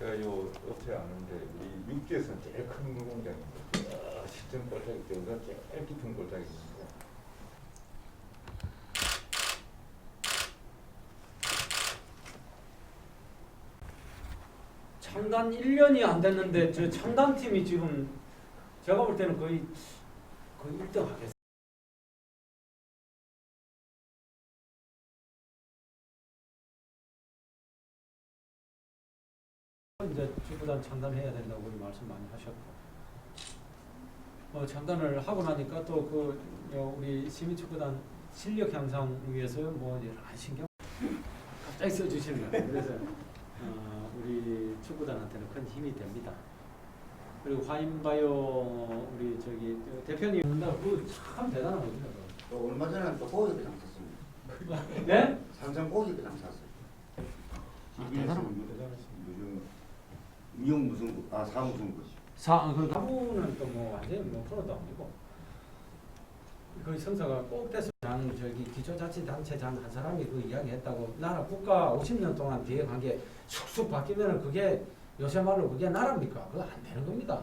와인바이오 업체 아는데 우리 육지에서는 제일 큰 공장입니다. 저 시점 골짜기 저가 제일 깊은 골짜기입니다. 창단 1년이 안 됐는데 저 창단팀이 지금 제가 볼 때는 거의 거의 1등 하겠어요. 이제 축구단 창단해야 된다고 우리 말씀 많이 하셨고 어, 창단을 하고 나니까 또 그 우리 시민축구단 실력 향상 위해서 뭐 가지 신경 갑자기 써주시는 거예요. 그래서 어, 우리 축구단한테는 큰 힘이 됩니다. 그리고 화인바이오 우리 저기 대표님 그참 대단한 겁니다. 또 얼마 전에 또 고기비랑 샀습니다. 네? 삼성 고기비랑 샀어요. 대단한 요즘 미용 무슨 아 사무슨 거지. 사, 그 가부는 또 뭐 완전히 뭐 프로도 아니고 그 성사가 꼭 돼서 장 저기 기초자치단체장 한 사람이 그 이야기했다고 나라 국가 50년 동안 뒤에 간게 쑥쑥 바뀌면은 그게 요새 말로 그게 나라입니까? 그거 안 되는 겁니다.